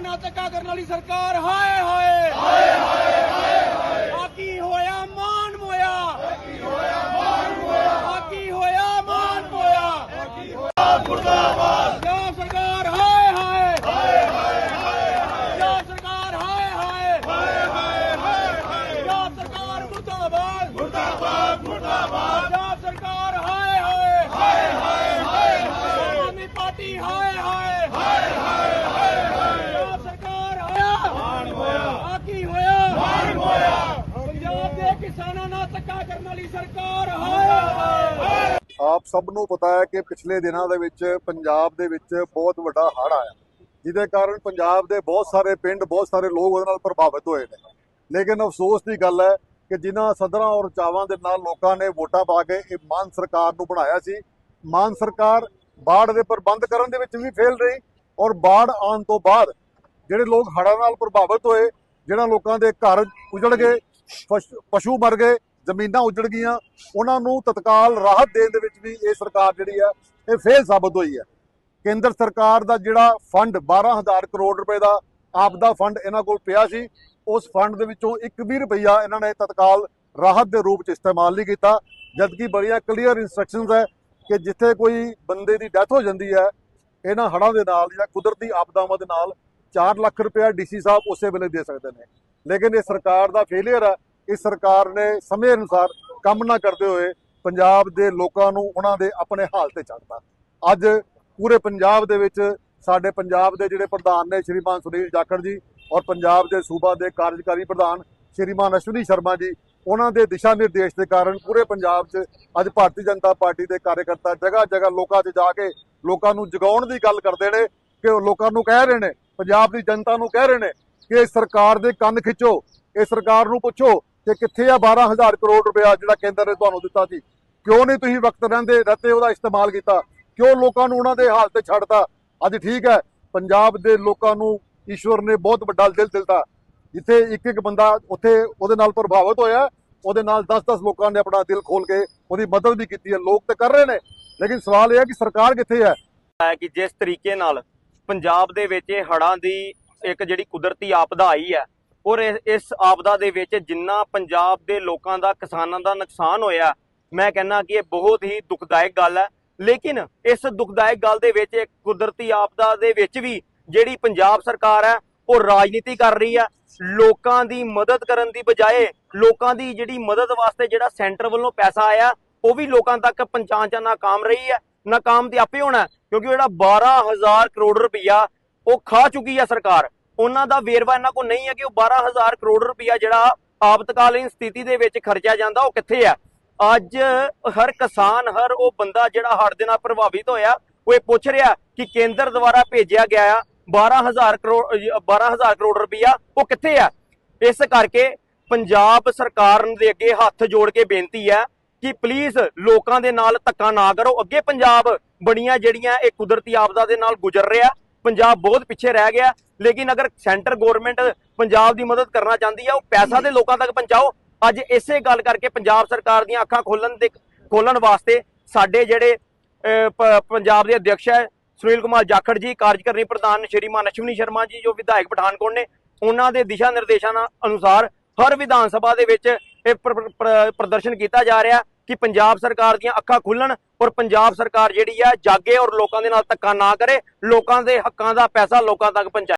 ਨਾਲ ਧੱਕਾ ਕਰਨ ਵਾਲੀ ਸਰਕਾਰ ਹਾਏ ਹਾਏ। ਹਾਏ ਹਾਏ ਹਾਏ ਆ ਕੀ ਹੋਇਆ ਮਾਨ ਮੋਇਆ। ਆ ਕੀ ਹੋਇਆ ਮਾਨ ਮੋਇਆ। ਆ ਕੀ ਹੋਇਆ ਮਾਨ ਮੋਇਆ। ਆ ਕੀ ਹੋਇਆ ਮੁਰਦਾਬਾਦ ਜੋ ਸਰਕਾਰ ਹਾਏ ਹਾਏ ਹਾਏ ਹਾਏ ਜੋ ਸਰਕਾਰ ਹਾਏ ਹਾਏ ਹਾਏ ਹਾਏ ਹਾਏ ਜੋ ਸਰਕਾਰ ਮੁਰਦਾਬਾਦ ਮੁਰਦਾਬਾਦ ਮੁਰਦਾਬਾਦ ਜੋ ਸਰਕਾਰ ਹਾਏ ਹਾਏ ਹਾਏ ਹਾਏ ਹਾਏ ਆਮ ਆਦਮੀ ਪਾਰਟੀ ਹਾਏ ਹਾਏ ਹਾਏ ਹਾਏ ਹਾਏ ਜੋ ਸਰਕਾਰ ਹੋਇਆ ਮਾਨ ਹੋਇਆ ਆ ਕੀ ਹੋਇਆ ਮਾਨ ਹੋਇਆ ਪੰਜਾਬ ਦੇ ਕਿਸਾਨਾਂ ਨਾਲ ਧੱਕਾ ਕਰਨ ਵਾਲੀ ਸਰਕਾਰ ਹਾਏ ਆਪ ਸਭ ਨੂੰ ਪਤਾ ਹੈ ਕਿ ਪਿਛਲੇ ਦਿਨਾਂ ਦੇ ਵਿੱਚ ਪੰਜਾਬ ਦੇ ਵਿੱਚ ਬਹੁਤ ਵੱਡਾ ਹੜ੍ਹ ਆਇਆ, ਜਿਹਦੇ ਕਾਰਨ ਪੰਜਾਬ ਦੇ ਬਹੁਤ ਸਾਰੇ ਪਿੰਡ, ਬਹੁਤ ਸਾਰੇ ਲੋਕ ਉਹਦੇ ਨਾਲ ਪ੍ਰਭਾਵਿਤ ਹੋਏ ਨੇ। ਲੇਕਿਨ ਅਫਸੋਸ ਦੀ ਗੱਲ ਹੈ ਕਿ ਜਿਨ੍ਹਾਂ ਸਦਰਾਂ ਔਰ ਚਾਵਾਂ ਦੇ ਨਾਲ ਲੋਕਾਂ ਨੇ ਵੋਟਾਂ ਪਾ ਕੇ ਇਹ ਮਾਨ ਸਰਕਾਰ ਨੂੰ ਬਣਾਇਆ ਸੀ, ਮਾਨ ਸਰਕਾਰ ਬਾੜ ਦੇ ਪ੍ਰਬੰਧ ਕਰਨ ਦੇ ਵਿੱਚ ਵੀ ਫੇਲ ਰਹੀ ਔਰ ਬਾੜ ਆਉਣ ਤੋਂ ਬਾਅਦ ਜਿਹੜੇ ਲੋਕ ਹੜ੍ਹਾਂ ਨਾਲ ਪ੍ਰਭਾਵਿਤ ਹੋਏ ਜਿਹੜਾ ਲੋਕਾਂ ਦੇ ਘਰ ਉਜੜ ਗਏ ਪਸ਼- ਪਸ਼ੂ ਮਰ ਗਏ, ਜ਼ਮੀਨਾਂ ਉਜੜ ਗਈਆਂ, ਉਹਨਾਂ ਨੂੰ ਤਤਕਾਲ ਰਾਹਤ ਦੇਣ ਦੇ ਵਿੱਚ ਵੀ ਇਹ ਸਰਕਾਰ ਜਿਹੜੀ ਆ ਇਹ ਫੇਲ ਸਾਬਤ ਹੋਈ ਹੈ। ਕੇਂਦਰ ਸਰਕਾਰ ਦਾ ਜਿਹੜਾ ਫੰਡ 12000 ਕਰੋੜ ਰੁਪਏ ਦਾ ਆਪਦਾ ਫੰਡ ਇਹਨਾਂ ਕੋਲ ਪਿਆ ਸੀ, ਉਸ ਫੰਡ ਦੇ ਵਿੱਚੋਂ ਇੱਕ ਵੀ ਰੁਪਈਆ ਇਹਨਾਂ ਨੇ ਤਤਕਾਲ ਰਾਹਤ ਦੇ ਰੂਪ ਚ ਇਸਤੇਮਾਲ ਨਹੀਂ ਕੀਤਾ, ਜਦਕਿ ਬੜੀਆਂ ਕਲੀਅਰ ਇਨਸਟਰਕਸ਼ਨਸ ਹੈ ਕਿ ਜਿੱਥੇ ਕੋਈ ਬੰਦੇ ਦੀ ਡੈਥ ਹੋ ਜਾਂਦੀ ਹੈ, ਇਹਨਾਂ ਹੜ੍ਹਾਂ ਦੇ ਨਾਲ ਜਾਂ ਕੁਦਰਤੀ ਆਪਦਾਵਾਂ ਦੇ ਨਾਲ 4 ਲੱਖ ਰੁਪਇਆ ਡੀਸੀ ਸਾਹਿਬ ਉਸੇ ਵੇਲੇ ਦੇ ਸਕਦੇ ਨੇ। ਲੇਕਿਨ ਇਹ ਸਰਕਾਰ ਦਾ ਫੇਲਿਅਰ ਆ। ਇਸ ਸਰਕਾਰ ਨੇ ਸਮੇਂ ਅਨੁਸਾਰ ਕੰਮ ਨਾ ਕਰਦੇ ਹੋਏ ਪੰਜਾਬ ਦੇ ਲੋਕਾਂ ਨੂੰ ਉਹਨਾਂ ਦੇ ਆਪਣੇ ਹਾਲ ਤੇ ਛੱਡਤਾ ਅੱਜ ਪੂਰੇ ਪੰਜਾਬ ਦੇ ਵਿੱਚ ਸਾਡੇ ਪੰਜਾਬ ਦੇ ਜਿਹੜੇ ਪ੍ਰਧਾਨ ਨੇ ਸ਼੍ਰੀਮਾਨ ਸੁਨੀਲ ਜਾਖੜ ਜੀ ਔਰ ਪੰਜਾਬ ਦੇ ਸੂਬਾ ਦੇ ਕਾਰਜਕਾਰੀ ਪ੍ਰਧਾਨ ਸ਼੍ਰੀਮਾਨ ਅਸ਼ਵਨੀ ਸ਼ਰਮਾ ਜੀ, ਉਹਨਾਂ ਦੇ ਦਿਸ਼ਾ ਨਿਰਦੇਸ਼ ਦੇ ਕਾਰਨ ਪੂਰੇ ਪੰਜਾਬ 'ਚ ਅੱਜ ਭਾਰਤੀ ਜਨਤਾ ਪਾਰਟੀ ਦੇ ਕਾਰਜਕਰਤਾ ਜਗ੍ਹਾ ਜਗ੍ਹਾ ਲੋਕਾਂ 'ਚ ਜਾ ਕੇ ਲੋਕਾਂ ਨੂੰ ਜਗਾਉਣ ਦੀ ਗੱਲ ਕਰਦੇ ਨੇ ਕਿ ਉਹ ਲੋਕਾਂ ਨੂੰ ਕਹਿ ਰਹੇ ਨੇ, ਪੰਜਾਬ ਦੀ ਜਨਤਾ ਨੂੰ ਕਹਿ ਰਹੇ ਨੇ ਕਿ ਸਰਕਾਰ ਦੇ ਕੰਨ ਖਿੱਚੋ, ਇਹ ਸਰਕਾਰ ਨੂੰ ਪੁੱਛੋ ਕਿ ਕਿੱਥੇ ਆ 12000 ਕਰੋੜ ਰੁਪਇਆ ਜਿਹੜਾ ਕੇਂਦਰ ਨੇ ਤੁਹਾਨੂੰ ਦਿੱਤਾ ਸੀ। ਕਿਉਂ ਨਹੀਂ ਤੁਸੀਂ ਵਕਤ ਰਹਿੰਦੇ, ਰਹਤੇ ਉਹਦਾ ਇਸਤੇਮਾਲ ਕੀਤਾ? ਕਿਉਂ ਲੋਕਾਂ ਨੂੰ ਉਹਨਾਂ ਦੇ ਹਾਲ ਤੇ ਛੱਡਤਾ? ਅੱਜ ਠੀਕ ਹੈ, ਪੰਜਾਬ ਦੇ ਲੋਕਾਂ ਨੂੰ ਈਸ਼ਵਰ ਨੇ ਬਹੁਤ ਵੱਡਾ ਦਿਲ ਦਿੱਤਾ। ਜਿੱਥੇ ਇੱਕ ਇੱਕ ਬੰਦਾ ਉੱਥੇ ਉਹਦੇ ਨਾਲ ਪ੍ਰਭਾਵਿਤ ਹੋਇਆ, ਉਹਦੇ ਨਾਲ 10-10 ਲੋਕਾਂ ਨੇ ਆਪਣਾ ਦਿਲ ਖੋਲ ਕੇ ਉਹਦੀ ਮਦਦ ਵੀ ਕੀਤੀ ਹੈ। ਲੋਕ ਤਾਂ ਕਰ ਰਹੇ ਨੇ, ਲੇਕਿਨ ਸਵਾਲ ਇਹ ਹੈ ਕਿ ਸਰਕਾਰ ਕਿੱਥੇ ਹੈ? ਹੈ ਕਿ ਜਿਸ ਤਰੀਕੇ ਨਾਲ ਪੰਜਾਬ ਦੇ ਵਿੱਚ ਇਹ ਹੜ੍ਹਾਂ ਦੀ ਇੱਕ ਜਿਹੜੀ ਕੁਦਰਤੀ ਆਪਦਾ ਆਈ ਹੈ, ਔਰ ਇਸ- ਆਪਦਾ ਦੇ ਵਿੱਚ ਜਿੰਨਾ ਪੰਜਾਬ ਦੇ ਲੋਕਾਂ ਦਾ, ਕਿਸਾਨਾਂ ਦਾ ਨੁਕਸਾਨ ਹੋਇਆ, ਮੈਂ ਕਹਿੰਨਾ ਕਿ ਇਹ ਬਹੁਤ ਹੀ ਦੁਖਦਾਇਕ ਗੱਲ ਹੈ। ਲੇਕਿਨ ਇਸ ਦੁਖਦਾਇਕ ਗੱਲ ਦੇ ਵਿੱਚ, ਇੱਕ ਕੁਦਰਤੀ ਆਪਦਾ ਦੇ ਵਿੱਚ ਵੀ ਜਿਹੜੀ ਪੰਜਾਬ ਸਰਕਾਰ ਹੈ, ਉਹ ਰਾਜਨੀਤੀ ਕਰ ਰਹੀ ਹੈ। ਲੋਕਾਂ ਦੀ ਮਦਦ ਕਰਨ ਦੀ ਬਜਾਏ, ਲੋਕਾਂ ਦੀ ਜਿਹੜੀ ਮਦਦ ਵਾਸਤੇ ਜਿਹੜਾ ਸੈਂਟਰ ਵੱਲੋਂ ਪੈਸਾ ਆਇਆ, ਉਹ ਵੀ ਲੋਕਾਂ ਤੱਕ ਪਹੁੰਚਾਉਣ 'ਚ ਨਾਕਾਮ ਰਹੀ ਹੈ। ਨਾਕਾਮ ਤੇ ਆਪੇ ਹੋਣਾ ਕਿਉਂਕਿ ਜਿਹੜਾ 12000 ਕਰੋੜ ਰੁਪਈਆ ਉਹ ਖਾ ਚੁੱਕੀ ਹੈ ਸਰਕਾਰ। ਉਹਨਾਂ ਦਾ ਵੇਰਵਾ ਇਹਨਾਂ ਕੋਲ ਨਹੀਂ ਹੈ ਕਿ ਉਹ 12000 ਕਰੋੜ ਰੁਪਈਆ ਜਿਹੜਾ ਆਪਤਕਾਲੀਨ ਸਥਿਤੀ ਦੇ ਵਿੱਚ ਖਰਚਿਆ ਜਾਂਦਾ, ਉਹ ਕਿੱਥੇ ਹੈ ਅੱਜ ਹਰ ਕਿਸਾਨ, ਹਰ ਉਹ ਬੰਦਾ ਜਿਹੜਾ ਹੜ੍ਹ ਦੇ ਨਾਲ ਪ੍ਰਭਾਵਿਤ ਹੋਇਆ, ਉਹ ਇਹ ਪੁੱਛ ਰਿਹਾ ਕਿ ਕੇਂਦਰ ਦੁਆਰਾ ਭੇਜਿਆ ਗਿਆ ਆ 12000 ਕਰੋੜ, ਅਹ 12000 ਕਰੋੜ ਰੁਪਈਆ ਉਹ ਕਿੱਥੇ ਆ? ਇਸ ਕਰਕੇ ਪੰਜਾਬ ਸਰਕਾਰ ਦੇ ਅੱਗੇ ਹੱਥ ਜੋੜ ਕੇ ਬੇਨਤੀ ਹੈ ਕਿ ਪਲੀਜ਼ ਲੋਕਾਂ ਦੇ ਨਾਲ ਧੱਕਾ ਨਾ ਕਰੋ। ਅੱਗੇ ਪੰਜਾਬ ਬੜੀਆਂ ਜਿਹੜੀਆਂ ਇਹ ਕੁਦਰਤੀ ਆਪਦਾ ਦੇ ਨਾਲ ਗੁਜ਼ਰ ਰਿਹਾ ਪੰਜਾਬ ਬਹੁਤ ਪਿੱਛੇ ਰਹਿ ਗਿਆ, ਲੇਕਿਨ ਅਗਰ ਸੈਂਟਰ ਗਵਰਨਮੈਂਟ ਪੰਜਾਬ ਦੀ ਮਦਦ ਕਰਨਾ ਚਾਹੁੰਦੀ ਹੈ ਉਹ ਪੈਸਾ ਦੇ ਲੋਕਾਂ ਤੱਕ ਪਹੁੰਚਾਓ। ਅੱਜ ਇਸੇ ਗੱਲ ਕਰਕੇ ਪੰਜਾਬ ਸਰਕਾਰ ਦੀਆਂ ਅੱਖਾਂ ਖੋਲਣ ਦੇ, ਖੋਲਣ ਵਾਸਤੇ ਸਾਡੇ ਜਿਹੜੇ ਪੰਜਾਬ ਦੇ ਅਧਿਕਸ਼ ਹੈ, ਸੁਨੀਲ ਕੁਮਾਰ ਜਾਖੜ ਜੀ ਕਾਰਜਕਾਰੀ ਪ੍ਰਧਾਨ ਸ਼੍ਰੀਮਾਨ ਅਸ਼ਵਨੀ ਸ਼ਰਮਾ ਜੀ, ਜੋ ਵਿਧਾਇਕ ਪਠਾਨਕੋਟ ਨੇ, ਉਹਨਾਂ ਦੇ ਦਿਸ਼ਾ ਨਿਰਦੇਸ਼ਾਂ ਅਨੁਸਾਰ ਹਰ ਵਿਧਾਨ ਸਭਾ ਦੇ ਵਿੱਚ ਇਹ ਪ੍ਰਦਰਸ਼ਨ ਕੀਤਾ ਜਾ ਰਿਹਾ। ਕਿ ਪੰਜਾਬ ਸਰਕਾਰ ਦੀਆਂ ਅੱਖਾਂ ਖੁੱਲਣ ਔਰ ਪੰਜਾਬ ਸਰਕਾਰ ਜਿਹੜੀ ਹੈ ਜਾਗੇ ਔਰ ਲੋਕਾਂ ਦੇ ਨਾਲ ਧੱਕਾ ਨਾ ਕਰੇ, ਲੋਕਾਂ ਦੇ ਹੱਕਾਂ ਦਾ ਪੈਸਾ ਲੋਕਾਂ ਤੱਕ ਪਹੁੰਚਾਏ।